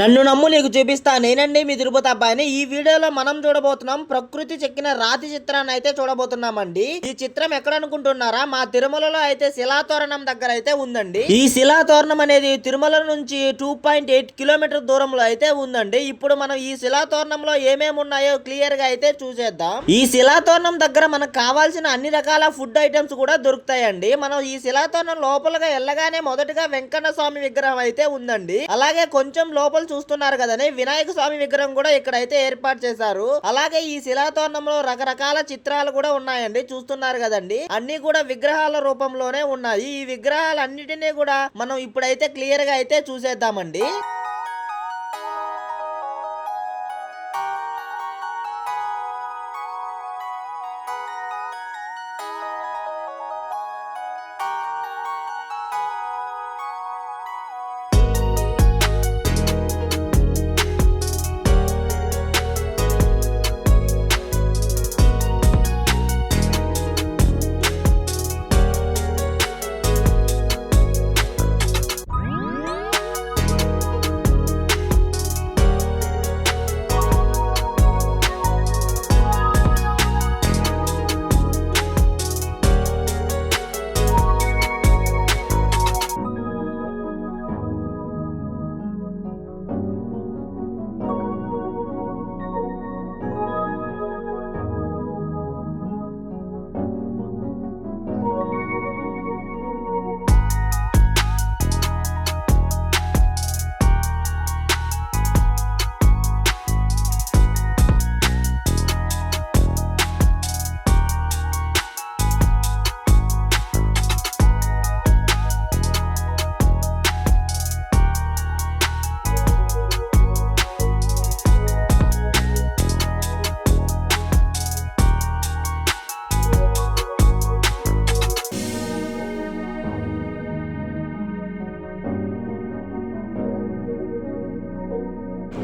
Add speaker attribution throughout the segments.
Speaker 1: నన్ను నమ్ము నీకు చూపిస్తా నేనండి మీ తిరుపతి అబ్బాయిని. ఈ వీడియోలో మనం చూడబోతున్నాం ప్రకృతి చెక్కిన రాతి చిత్రాన్ని అయితే చూడబోతున్నామండి. ఈ చిత్రం ఎక్కడ అనుకుంటున్నారా? మా తిరుమలలో అయితే శిలాతోరణం దగ్గర అయితే ఉందండి. ఈ శిలాతోరణం అనేది తిరుమల నుంచి టూ పాయింట్ ఎయిట్ కిలోమీటర్ దూరంలో అయితే ఉందండి. ఇప్పుడు మనం ఈ శిలాతోరణంలో ఏమేమి ఉన్నాయో క్లియర్గా అయితే చూసేద్దాం. ఈ శిలాతోరణం దగ్గర మనకు కావాల్సిన అన్ని రకాల ఫుడ్ ఐటమ్స్ కూడా దొరుకుతాయండి. మనం ఈ శిలాతోరణం లోపలగా వెళ్ళగానే మొదటగా వెంకన్న స్వామి విగ్రహం అయితే ఉందండి. అలాగే కొంచెం లోపల చూస్తున్నారు కదండి వినాయక స్వామి విగ్రహం కూడా ఇక్కడైతే ఏర్పాటు చేశారు. అలాగే ఈ శిలాతోరణంలో రకరకాల చిత్రాలు కూడా ఉన్నాయండి చూస్తున్నారు కదండి. అన్ని కూడా విగ్రహాల రూపంలోనే ఉన్నాయి. ఈ విగ్రహాలన్నిటినీ కూడా మనం ఇప్పుడైతే క్లియర్గా అయితే చూసేద్దామండి.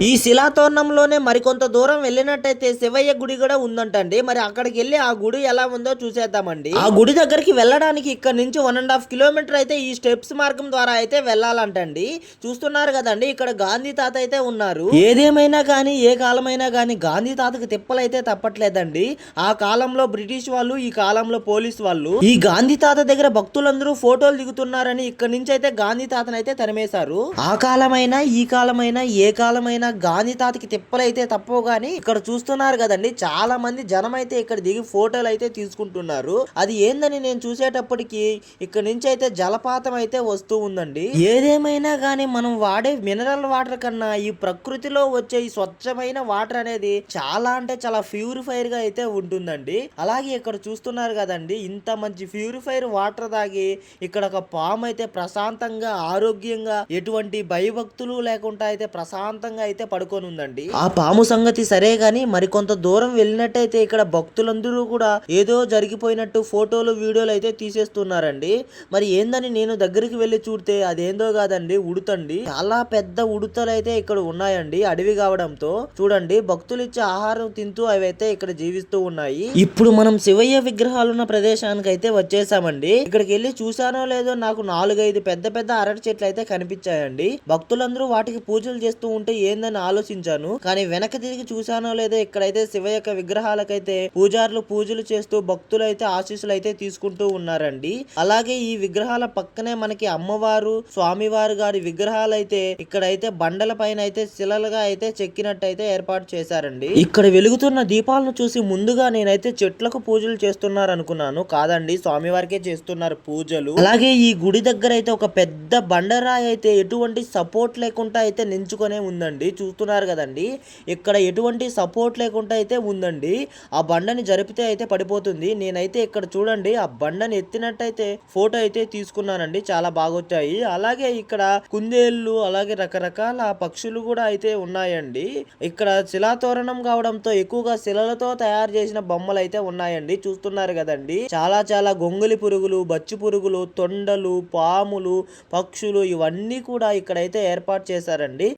Speaker 1: ఈ శిలాతోరణంలోనే మరికొంత దూరం వెళ్ళినట్టయితే శివయ్య గుడి కూడా ఉందంటండి. మరి అక్కడికి వెళ్ళి ఆ గుడి ఎలా ఉందో చూసేద్దామండి. ఆ గుడి దగ్గరికి వెళ్ళడానికి ఇక్కడ నుంచి వన్ అండ్ హాఫ్ కిలోమీటర్ అయితే ఈ స్టెప్స్ మార్గం ద్వారా అయితే వెళ్ళాలంటండి. చూస్తున్నారు కదండి ఇక్కడ గాంధీ తాత అయితే ఉన్నారు. ఏదేమైనా కానీ ఏ కాలమైనా కానీ గాంధీ తాతకి తిప్పలైతే తప్పట్లేదండి. ఆ కాలంలో బ్రిటిష్ వాళ్ళు ఈ కాలంలో పోలీస్ వాళ్ళు ఈ గాంధీ తాత దగ్గర భక్తులందరూ ఫోటోలు దిగుతున్నారని ఇక్కడ నుంచి అయితే గాంధీ తాతను అయితే తరిమేశారు. ఆ కాలమైనా ఈ కాలమైనా ఏ కాలమైనా గాంధీ తాతకి తిప్పలైతే తప్పవు కానీ ఇక్కడ చూస్తున్నారు కదండి. చాలా మంది జనం అయితే ఇక్కడ దిగి ఫోటోలు అయితే తీసుకుంటున్నారు. అది ఏందని నేను చూసేటప్పటికి ఇక్కడ నుంచి అయితే జలపాతం అయితే వస్తూ ఉందండి. ఏదేమైనా కానీ మనం వాడే మినరల్ వాటర్ కన్నా ఈ ప్రకృతిలో వచ్చే ఈ స్వచ్ఛమైన వాటర్ అనేది చాలా అంటే చాలా ప్యూరిఫైర్గా అయితే ఉంటుందండి. అలాగే ఇక్కడ చూస్తున్నారు కదండి ఇంత మంచి ప్యూరిఫైర్ వాటర్ తాగి ఇక్కడ ఒక పాము అయితే ప్రశాంతంగా ఆరోగ్యంగా ఎటువంటి భయభక్తులు లేకుండా అయితే ప్రశాంతంగా అయితే పడుకొని ఉందండి ఆ పాము సంగతి సరే గాని మరికొంత దూరం వెళ్ళినట్టయితే ఇక్కడ భక్తులందరూ కూడా ఏదో జరిగిపోయినట్టు ఫోటోలు వీడియోలు అయితే తీసేస్తున్నారండి. మరి ఏందని నేను దగ్గరికి వెళ్ళి చూడితే అదేందో కాదండి ఉడుతండి. చాలా పెద్ద ఉడుతలు అయితే ఇక్కడ ఉన్నాయండి అడవి కావడంతో. చూడండి భక్తులు ఇచ్చే ఆహారం తింటూ అవి అయితే ఇక్కడ జీవిస్తూ ఉన్నాయి. ఇప్పుడు మనం శివయ్య విగ్రహాలు ఉన్న ప్రదేశానికి అయితే వచ్చేసామండి. ఇక్కడికి వెళ్ళి చూసానో లేదో నాకు నాలుగైదు పెద్ద పెద్ద అరటి చెట్లు అయితే కనిపించాయండి. భక్తులందరూ వాటికి పూజలు చేస్తూ ఉంటే ఏందని ఆలోచించాను. కానీ వెనక తిరిగి చూశానో లేదో ఇక్కడైతే శివ యొక్క విగ్రహాలకైతే పూజారులు పూజలు చేస్తూ భక్తులు అయితే ఆశీస్సులు అయితే తీసుకుంటూ ఉన్నారండి. అలాగే ఈ విగ్రహాల పక్కనే మనకి అమ్మవారు స్వామివారు గారి విగ్రహాలు అయితే ఇక్కడైతే బండల పైన అయితే శిలలుగా అయితే చెక్కినట్టయితే ఏర్పాటు చేశారండి. ఇక్కడ వెలుగుతున్న దీపాలను చూసి ముందుగా నేనైతే చెట్లకు పూజలు చేస్తున్నారు అనుకున్నాను కాదండి స్వామివారికే చేస్తున్నారు పూజలు. అలాగే ఈ గుడి దగ్గర అయితే ఒక పెద్ద బండరాయి అయితే ఎటువంటి సపోర్ట్ లేకుండా అయితే నించుకొనే ఉందండి. చూస్తున్నారు కదండి. ఇక్కడ ఎటువంటి సపోర్ట్ లేకుండా అయితే ఉందండి. ఆ బండని జరిపితే అయితే పడిపోతుంది. నేనైతే ఇక్కడ చూడండి ఆ బండని ఎత్తినట్టయితే ఫోటో అయితే తీసుకున్నానండి. చాలా బాగొచ్చాయి. అలాగే ఇక్కడ కుందేళ్ళు అలాగే రకరకాల పక్షులు కూడా అయితే ఉన్నాయండి. ఇక్కడ శిలాతోరణం కావడంతో ఎక్కువగా శిలలతో తయారు చేసిన బొమ్మలు అయితే ఉన్నాయండి. చూస్తున్నారు కదండి. చాలా చాలా గొంగులి పురుగులు బచ్చి పురుగులు తొండలు పాములు పక్షులు ఇవన్నీ కూడా ఇక్కడైతే ఏర్పాటు చేశారండి.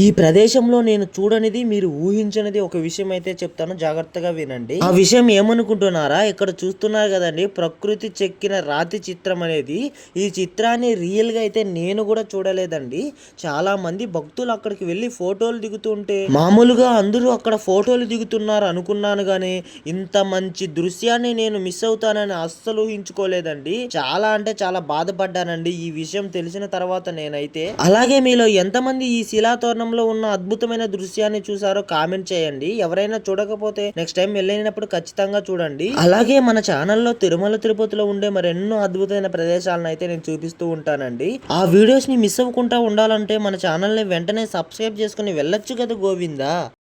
Speaker 1: ఈ ప్రదేశంలో నేను చూడనిది మీరు ఊహించనిది ఒక విషయం అయితే చెప్తాను. జాగ్రత్తగా వినండి. ఆ విషయం ఏమనుకుంటున్నారా? ఇక్కడ చూస్తున్నారు కదండి ప్రకృతి చెక్కిన రాతి చిత్రం అనేది. ఈ చిత్రాన్ని రియల్గా అయితే నేను కూడా చూడలేదండి. చాలా మంది భక్తులు అక్కడికి వెళ్ళి ఫోటోలు దిగుతుంటే మామూలుగా అందరూ అక్కడ ఫోటోలు దిగుతున్నారు అనుకున్నాను గానీ ఇంత మంచి దృశ్యాన్ని నేను మిస్ అవుతానని అస్సలు ఊహించుకోలేదండి. చాలా అంటే చాలా బాధపడ్డానండి ఈ విషయం తెలిసిన తర్వాత నేనైతే. అలాగే మీలో ఎంతమంది ఈ శిలాతోరణంలో ఉన్న అద్భుతమైన దృశ్యాన్ని చూసారో కామెంట్ చేయండి. ఎవరైనా చూడకపోతే నెక్స్ట్ టైం వెళ్ళినప్పుడు ఖచ్చితంగా చూడండి. అలాగే మన ఛానల్లో తిరుమల తిరుపతిలో ఉండే మరెన్నో అద్భుతమైన ప్రదేశాలను అయితే నేను చూపిస్తూ ఉంటానండి. ఆ వీడియోస్ని మిస్ అవ్వకుండా ఉండాలంటే మన ఛానల్ని వెంటనే సబ్స్క్రైబ్ చేసుకుని వెళ్ళొచ్చు కదా గోవిందా?